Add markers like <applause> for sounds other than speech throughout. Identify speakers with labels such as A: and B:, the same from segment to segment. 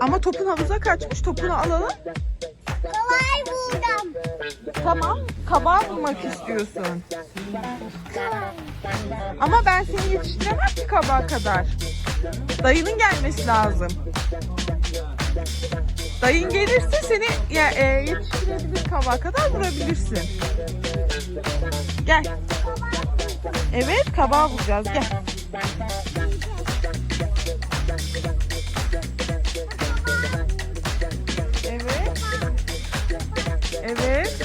A: Ama topun havuza kaçmış. Topunu alalım.
B: Kolay buldum.
A: Tamam. Kabağı bulmak istiyorsun. Ama ben seni yetiştiremem ki kabağa kadar. Dayının gelmesi lazım. Dayın gelirse seni ya, e, yetiştirebilir kabağa kadar vurabilirsin. Gel. Evet kabağı bulacağız gel.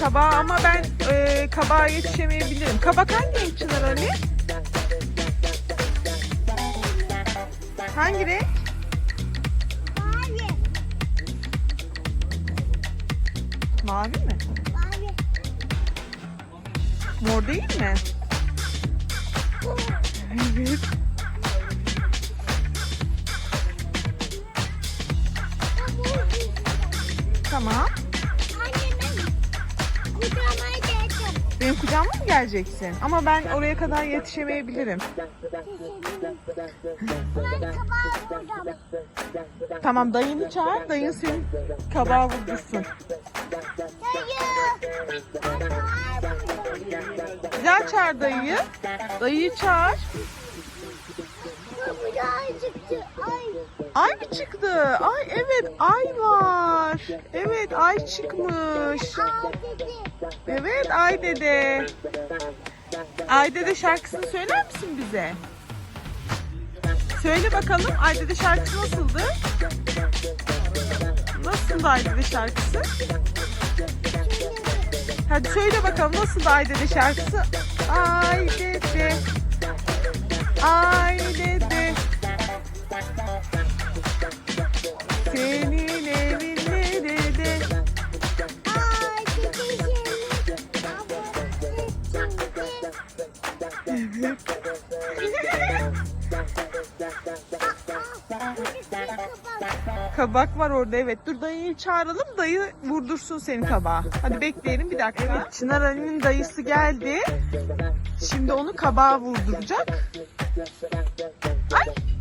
A: Kabağa ama ben e, kabağa yetişemeyebilirim. Kabak hangi renk Çınar Ali? Hangi renk?
B: Mavi.
A: Mavi mi?
B: Mavi.
A: Mor değil mi? Evet. Tamam.
B: Kucağıma geldim.
A: Benim kucağıma mı geleceksin? Ama ben oraya kadar yetişemeyebilirim. Tamam dayını çağır. Dayın senin kabağı vurdursun.
B: Buldum.
A: Güzel çağır dayıyı. Dayıyı çağır.
B: Kabağı çıktı. Ay.
A: Ay mı çıktı? Ay evet ay var. Evet ay çıkmış. Evet ay dede. Ay dede şarkısını söyler misin bize? Söyle bakalım ay dede şarkısı nasıldı? Nasıldı ay dede şarkısı? Hadi söyle bakalım nasıldı ay dede şarkısı? Ay dede. Ay dede. Senin evin nerede?
B: Ay dedi şimdi. Ama çıktı.
A: Kabak var orada evet. Dur dayıyı çağıralım. Dayı vurdursun senin kabağı. Hadi bekleyelim bir dakika. Evet Çınar Ali'nin dayısı geldi. Şimdi onu kabağa vurduracak.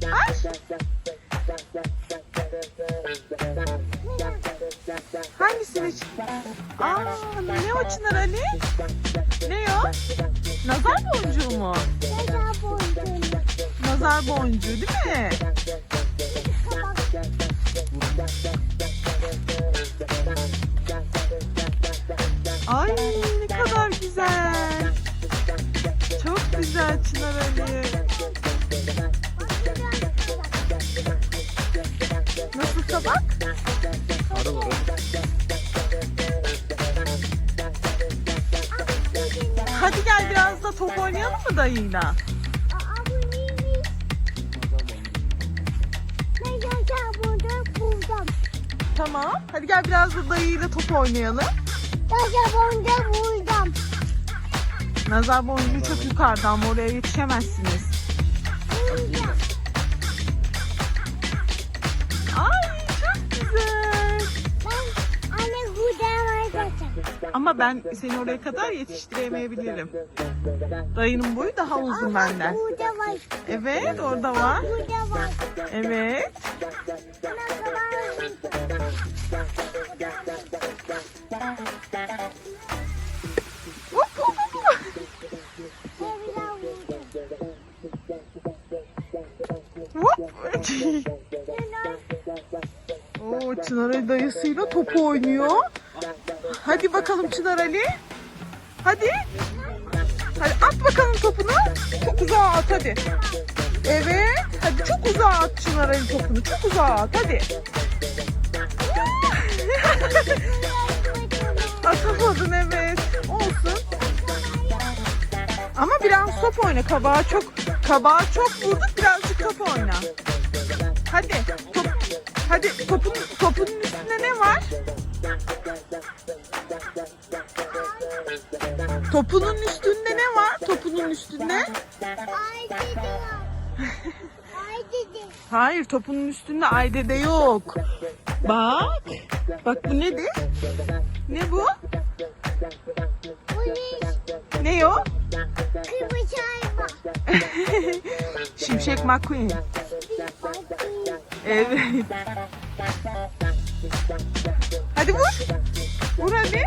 A: Ay. Hangisini? Aa, ne o Ali? Ne o? Nazar boncuğu mu?
B: Kabağı buldum.
A: Nazar boncuğu değil mi? Ay top oynayalım mı dayıyla?
B: Aa bu neymiş? Ben. Buldum.
A: Tamam. Hadi gel biraz da dayıyla top oynayalım.
B: Kabağı buldum. Buldum.
A: Nazar boncuğu çok yukarıda ama oraya yetişemezsiniz.
B: Buldum.
A: Ama ben seni oraya kadar yetiştiremeyebilirim. Dayının boyu daha uzun benden.
B: Burada var.
A: Evet orada var.
B: Burada var.
A: Evet. <laughs> Oo, Çınar dayısıyla top oynuyor. Hadi bakalım Çınar Ali. Hadi. Hadi at bakalım topunu. Çok uzağa at hadi. Evet. Hadi çok uzağa at Çınar Ali topunu. Çok uzağa at hadi. <laughs> Atamadın evet. Olsun. Ama biraz top oyna. Kabağa çok kabağa çok vurduk. Birazcık top oyna. Hadi. Top, hadi topun topunun üstünde ne var? Topunun üstünde ne var? Topunun üstünde?
B: Ay dedi. Ay dedi.
A: Hayır, topunun üstünde Aydede yok. Bak. Bak bu nedir? Ne bu?
B: Bu ne?
A: Ne o?
B: Kırmızı araba. <laughs>
A: Şimşek McQueen. Evet. Hadi vur. Vur hadi.